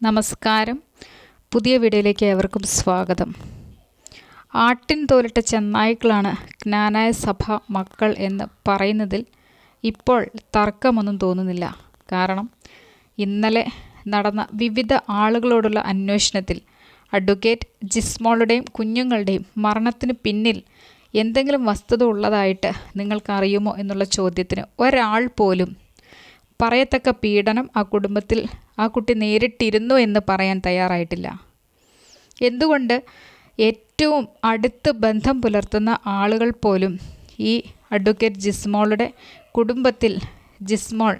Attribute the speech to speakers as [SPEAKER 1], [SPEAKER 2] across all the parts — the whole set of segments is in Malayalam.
[SPEAKER 1] നമസ്കാരം. പുതിയ വീഡിയോയിലേക്ക് ഏവർക്കും സ്വാഗതം. ആട്ടിൻ തോലിട്ട ചെന്നായ്ക്കളാണ് ജ്ഞാനായ സഭ മക്കൾ എന്ന് പറയുന്നതിൽ ഇപ്പോൾ തർക്കമൊന്നും തോന്നുന്നില്ല. കാരണം ഇന്നലെ നടന്ന വിവിധ ആളുകളോടുള്ള അന്വേഷണത്തിൽ അഡ്വക്കേറ്റ് ജിസ്മോളുടെയും കുഞ്ഞുങ്ങളുടെയും മരണത്തിന് പിന്നിൽ എന്തെങ്കിലും വസ്തുത ഉള്ളതായിട്ട് നിങ്ങൾക്കറിയുമോ എന്നുള്ള ചോദ്യത്തിന് ഒരാൾ പോലും പറയത്തക്ക പീഡനം ആ കുടുംബത്തിൽ ആ കുട്ടി നേരിട്ടിരുന്നു എന്ന് പറയാൻ തയ്യാറായിട്ടില്ല. എന്തുകൊണ്ട് ഏറ്റവും അടുത്ത് ബന്ധം പുലർത്തുന്ന ആളുകൾ പോലും ഈ അഡ്വക്കേറ്റ് ജിസ്മോളുടെ കുടുംബത്തിൽ ജിസ്മോൾ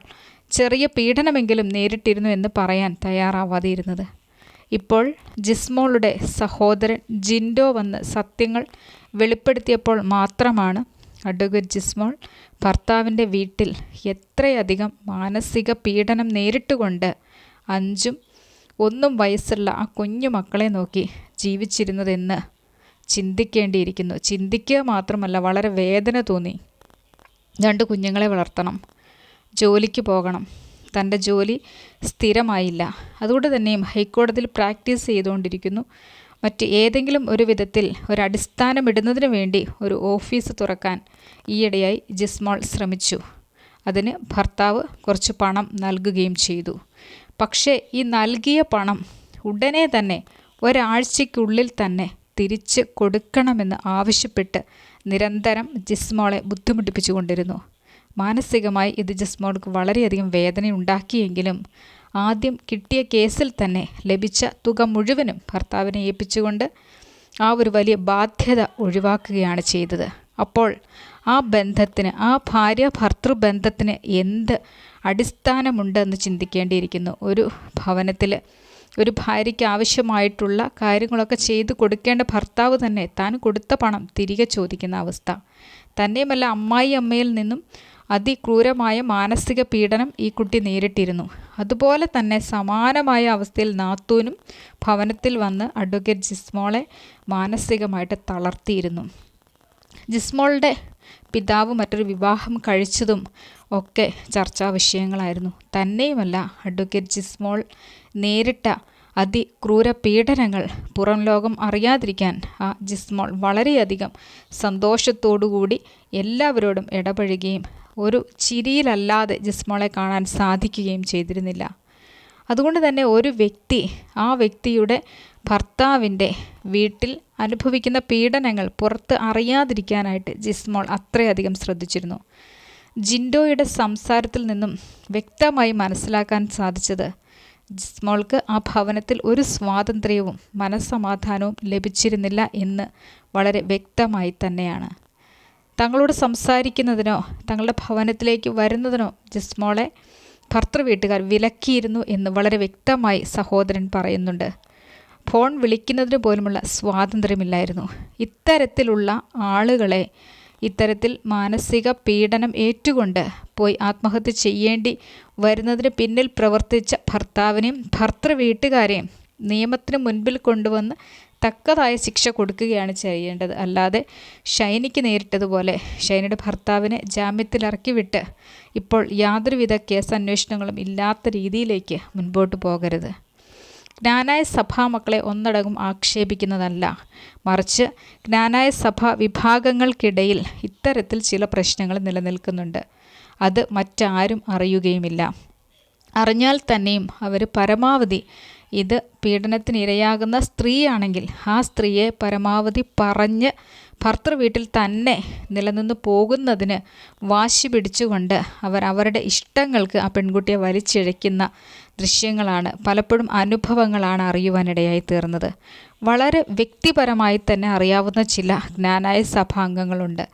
[SPEAKER 1] ചെറിയ പീഡനമെങ്കിലും നേരിട്ടിരുന്നു എന്ന് പറയാൻ തയ്യാറാവാതെ ഇരുന്നത് ഇപ്പോൾ ജിസ്മോളുടെ സഹോദരൻ ജിൻഡോ വന്ന് സത്യങ്ങൾ വെളിപ്പെടുത്തിയപ്പോൾ മാത്രമാണ് അഡ്വക്കേറ്റ് ജിസ്മോൾ ഭർത്താവിന്റെ വീട്ടിൽ എത്രയധികം മാനസിക പീഡനം നേരിട്ടുകൊണ്ട് അഞ്ചും ഒന്നും വയസ്സുള്ള ആ കുഞ്ഞു മക്കളെ നോക്കി ജീവിച്ചിരുന്നതെന്ന് ചിന്തിക്കേണ്ടിയിരിക്കുന്നു. ചിന്തിക്കുക മാത്രമല്ല വളരെ വേദന തോന്നി. രണ്ട് കുഞ്ഞുങ്ങളെ വളർത്തണം. ജോലിക്ക് പോകണം. തന്റെ ജോലി സ്ഥിരമായില്ല. അതുകൊണ്ട് തന്നെയും ഹൈക്കോടതിയിൽ പ്രാക്ടീസ് ചെയ്തുകൊണ്ടിരിക്കുന്നു. മറ്റ് ഏതെങ്കിലും ഒരു വിധത്തിൽ ഒരടിസ്ഥാനമിടുന്നതിന് വേണ്ടി ഒരു ഓഫീസ് തുറക്കാൻ ഈയിടെയായി ജിസ്മോൾ ശ്രമിച്ചു. അതിന് ഭർത്താവ് കുറച്ച് പണം നൽകുകയും ചെയ്തു. പക്ഷേ ഈ നൽകിയ പണം ഉടനെ തന്നെ ഒരാഴ്ചയ്ക്കുള്ളിൽ തന്നെ തിരിച്ച് കൊടുക്കണമെന്ന് ആവശ്യപ്പെട്ട് നിരന്തരം ജിസ്മോളെ ബുദ്ധിമുട്ടിപ്പിച്ചു കൊണ്ടിരുന്നു മാനസികമായി ഇത് ജസ്മോൾക്ക് വളരെയധികം വേദനയുണ്ടാക്കിയെങ്കിലും ആദ്യം കിട്ടിയ കേസിൽ തന്നെ ലഭിച്ച തുക മുഴുവനും ഭർത്താവിനെ ഏൽപ്പിച്ചുകൊണ്ട് ആ ഒരു വലിയ ബാധ്യത ഒഴിവാക്കുകയാണ് ചെയ്തത്. അപ്പോൾ ആ ബന്ധത്തിന് ആ ഭാര്യ ഭർത്തൃബന്ധത്തിന് എന്ത് അടിസ്ഥാനമുണ്ടെന്ന് ചിന്തിക്കേണ്ടിയിരിക്കുന്നു? ഒരു ഭവനത്തിൽ ഒരു ഭാര്യയ്ക്ക് ആവശ്യമായിട്ടുള്ള കാര്യങ്ങളൊക്കെ ചെയ്തു കൊടുക്കേണ്ട ഭർത്താവ് തന്നെ താൻ കൊടുത്ത പണം തിരികെ ചോദിക്കുന്ന അവസ്ഥ. തന്നെയുമല്ല അമ്മായി അമ്മയിൽ നിന്നും അതിക്രൂരമായ മാനസിക പീഡനം ഈ കുട്ടി നേരിട്ടിരുന്നു. അതുപോലെ തന്നെ സമാനമായ അവസ്ഥയിൽ നാത്തൂനും ഭവനത്തിൽ വന്ന് അഡ്വക്കേറ്റ് ജിസ്മോളെ മാനസികമായിട്ട് തളർത്തിയിരുന്നു. ജിസ്മോളുടെ പിതാവ് മറ്റൊരു വിവാഹം കഴിച്ചതും ഒക്കെ ചർച്ചാ വിഷയങ്ങളായിരുന്നു. തന്നെയുമല്ല അഡ്വക്കേറ്റ് ജിസ്മോൾ നേരിട്ട അതിക്രൂര പീഡനങ്ങൾ പുറം ലോകം അറിയാതിരിക്കാൻ ആ ജിസ്മോൾ വളരെയധികം സന്തോഷത്തോടുകൂടി എല്ലാവരോടും ഇടപഴകുകയും ഒരു ചിരിയിലല്ലാതെ ജിസ്മോളെ കാണാൻ സാധിക്കുകയും ചെയ്തിരുന്നില്ല. അതുകൊണ്ട് തന്നെ ഒരു വ്യക്തി ആ വ്യക്തിയുടെ ഭർത്താവിന്റെ വീട്ടിൽ അനുഭവിക്കുന്ന പീഡനങ്ങൾ പുറത്ത് അറിയാതിരിക്കാനായിട്ട് ജിസ്മോൾ അത്രയധികം ശ്രദ്ധിച്ചിരുന്നു. ജിൻഡോയുടെ സംസാരത്തിൽ നിന്നും വ്യക്തമായി മനസ്സിലാക്കാൻ സാധിച്ചത് ജിസ്മോൾക്ക് ആ ഭവനത്തിൽ ഒരു സ്വാതന്ത്ര്യവും മനസ്സമാധാനവും ലഭിച്ചിരുന്നില്ല എന്ന് വളരെ വ്യക്തമായി തന്നെയാണ്. തങ്ങളോട് സംസാരിക്കുന്നതിനോ തങ്ങളുടെ ഭവനത്തിലേക്ക് വരുന്നതിനോ ജിസ്മോളെ ഭർത്തൃ വീട്ടുകാർ വിലക്കിയിരുന്നു എന്ന് വളരെ വ്യക്തമായി സഹോദരൻ പറയുന്നുണ്ട്. ഫോൺ വിളിക്കുന്നതിന് പോലുമുള്ള സ്വാതന്ത്ര്യമില്ലായിരുന്നു. ഇത്തരത്തിലുള്ള ആളുകളെ ഇത്തരത്തിൽ മാനസിക പീഡനം ഏറ്റുകൊണ്ട് പോയി ആത്മഹത്യ ചെയ്യേണ്ടി വരുന്നതിന് പിന്നിൽ പ്രവർത്തിച്ച ഭർത്താവിനെയും ഭർത്തൃ വീട്ടുകാരെയും നിയമത്തിന് മുൻപിൽ കൊണ്ടുവന്ന് തക്കതായ ശിക്ഷ കൊടുക്കുകയാണ് ചെയ്യേണ്ടത്. അല്ലാതെ ഷൈനിക്ക് നേരിട്ടതുപോലെ ഷൈനിയുടെ ഭർത്താവിനെ ജാമ്യത്തിലിറക്കി വിട്ട് ഇപ്പോൾ യാതൊരുവിധ കേസ് അന്വേഷണങ്ങളും ഇല്ലാത്ത രീതിയിലേക്ക് മുൻപോട്ട് പോകരുത്. ജ്ഞാനായ സഭാ മക്കളെ ഒന്നടങ്കം ആക്ഷേപിക്കുന്നതല്ല. മറിച്ച് ജ്ഞാനായ സഭ വിഭാഗങ്ങൾക്കിടയിൽ ഇത്തരത്തിൽ ചില പ്രശ്നങ്ങൾ നിലനിൽക്കുന്നുണ്ട്. അത് മറ്റാരും അറിയുകയുമില്ല. അറിഞ്ഞാൽ തന്നെയും അവർ പരമാവധി ഇത് പീഡനത്തിനിരയാകുന്ന സ്ത്രീയാണെങ്കിൽ ആ സ്ത്രീയെ പരമാവധി പറഞ്ഞ് ഭർത്തൃ വീട്ടിൽ തന്നെ നിലനിന്ന് പോകുന്നതിന് വാശി പിടിച്ചുകൊണ്ട് അവർ അവരുടെ ഇഷ്ടങ്ങൾക്ക് ആ പെൺകുട്ടിയെ വലിച്ചിഴയ്ക്കുന്ന ദൃശ്യങ്ങളാണ് പലപ്പോഴും അനുഭവങ്ങളാണ് അറിയുവാനിടയായി തീർന്നത്. വളരെ വ്യക്തിപരമായി തന്നെ അറിയാവുന്ന ചില ജ്ഞാനായ സഭാംഗങ്ങളുണ്ട്.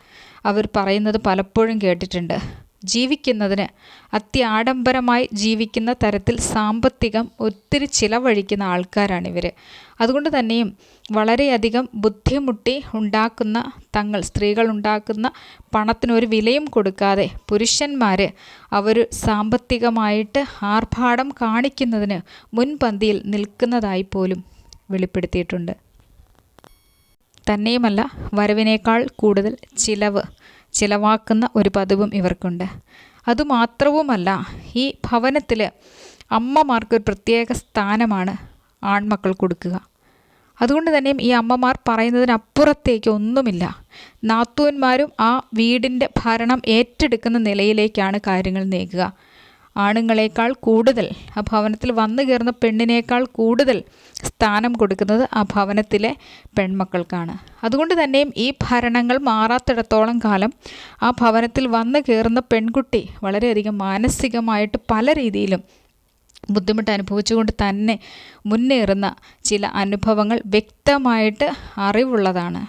[SPEAKER 1] അവർ പറയുന്നത് പലപ്പോഴും കേട്ടിട്ടുണ്ട്. ജീവിക്കുന്നതിന് അത്യാഡംബരമായി ജീവിക്കുന്ന തരത്തിൽ സാമ്പത്തികം ഒത്തിരി ചിലവഴിക്കുന്ന ആൾക്കാരാണിവർ അതുകൊണ്ട് തന്നെയും വളരെയധികം ബുദ്ധിമുട്ടി ഉണ്ടാക്കുന്ന തങ്ങൾ സ്ത്രീകൾ ഉണ്ടാക്കുന്ന പണത്തിനൊരു വിലയും കൊടുക്കാതെ പുരുഷന്മാർ അവർ സാമ്പത്തികമായിട്ട് ആർഭാടം കാണിക്കുന്നതിന് മുൻപന്തിയിൽ നിൽക്കുന്നതായി പോലും വെളിപ്പെടുത്തിയിട്ടുണ്ട്. തന്നെയുമല്ല വരവിനേക്കാൾ കൂടുതൽ ചിലവ് ചിലവാക്കുന്ന ഒരു പതിവും ഇവർക്കുണ്ട്. അതുമാത്രവുമല്ല ഈ ഭവനത്തിൽ അമ്മമാർക്കൊരു പ്രത്യേക സ്ഥാനമാണ് ആൺമക്കൾ കൊടുക്കുക. അതുകൊണ്ട് തന്നെയും ഈ അമ്മമാർ പറയുന്നതിനപ്പുറത്തേക്ക് ഒന്നുമില്ല. നാത്തൂന്മാരും ആ വീടിന്റെ ഭരണം ഏറ്റെടുക്കുന്ന നിലയിലേക്കാണ് കാര്യങ്ങൾ നീങ്ങുക. ആണുങ്ങളെക്കാൾ കൂടുതൽ ആ ഭവനത്തിൽ വന്നു കയറുന്ന പെണ്ണിനേക്കാൾ കൂടുതൽ സ്ഥാനം കൊടുക്കുന്നത് ആ ഭവനത്തിലെ പെൺമക്കൾക്കാണ്. അതുകൊണ്ട് തന്നെയും ഈ ഭരണങ്ങൾ മാറാത്തിടത്തോളം കാലം ആ ഭവനത്തിൽ വന്നു കയറുന്ന പെൺകുട്ടി വളരെയധികം മാനസികമായിട്ട് പല രീതിയിലും ബുദ്ധിമുട്ട് അനുഭവിച്ചുകൊണ്ട് തന്നെ മുന്നേറുന്ന ചില അനുഭവങ്ങൾ വ്യക്തമായിട്ട് അറിവുള്ളതാണ്.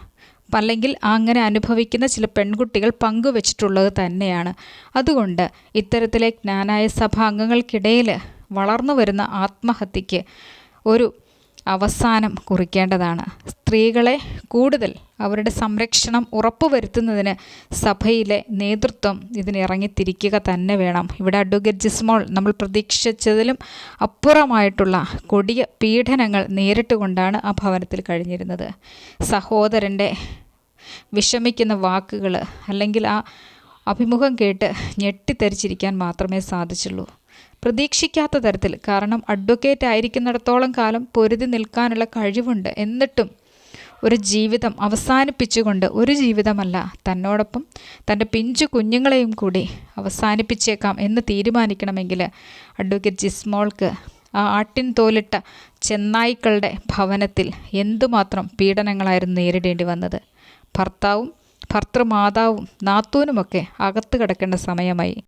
[SPEAKER 1] അല്ലെങ്കിൽ അങ്ങനെ അനുഭവിക്കുന്ന ചില പെൺകുട്ടികൾ പങ്കുവച്ചിട്ടുള്ളത് തന്നെയാണ്. അതുകൊണ്ട് ഇത്തരത്തിലെ ജ്ഞാനായ സഭാംഗങ്ങൾക്കിടയിൽ വളർന്നു വരുന്ന ആത്മഹത്യക്ക് ഒരു അവസാനം കുറിക്കേണ്ടതാണ്. സ്ത്രീകളെ കൂടുതൽ അവരുടെ സംരക്ഷണം ഉറപ്പുവരുത്തുന്നതിന് സഭയിലെ നേതൃത്വം ഇതിനിറങ്ങിത്തിരിക്കുക തന്നെ വേണം. ഇവിടെ അഡ്വക്കേറ്റ് ജിസ്മോൾ നമ്മൾ പ്രതീക്ഷിച്ചതിലും അപ്പുറമായിട്ടുള്ള കൊടിയ പീഡനങ്ങൾ നേരിട്ടുകൊണ്ടാണ് ആ ഭവനത്തിൽ കഴിഞ്ഞിരുന്നത്. സഹോദരന്റെ വിഷമിക്കുന്ന വാക്കുകൾ അല്ലെങ്കിൽ ആ അഭിമുഖം കേട്ട് ഞെട്ടിത്തെറിച്ചിരിക്കാൻ മാത്രമേ സാധിച്ചുള്ളൂ. പ്രതീക്ഷിക്കാത്ത തരത്തിൽ. കാരണം അഡ്വക്കേറ്റ് ആയിരിക്കുന്നിടത്തോളം കാലം പൊരുതി നിൽക്കാനുള്ള കഴിവുണ്ട്. എന്നിട്ടും ഒരു ജീവിതം അവസാനിപ്പിച്ചുകൊണ്ട് ഒരു ജീവിതമല്ല തന്നോടൊപ്പം തന്റെ പിഞ്ചു കുഞ്ഞുങ്ങളെയും കൂടി അവസാനിപ്പിച്ചേക്കാം എന്ന് തീരുമാനിക്കണമെങ്കിൽ അഡ്വക്കേറ്റ് ജിസ്മോൾക്ക് ആ ആട്ടിൻ തോലിട്ട ചെന്നായ്ക്കളുടെ ഭവനത്തിൽ എന്തുമാത്രം പീഡനങ്ങളായിരുന്നു നേരിടേണ്ടി വന്നത്. ഭർത്താവും ഭർത്തൃമാതാവും നാത്തൂനുമൊക്കെ അകത്ത് കിടക്കേണ്ട സമയമായി.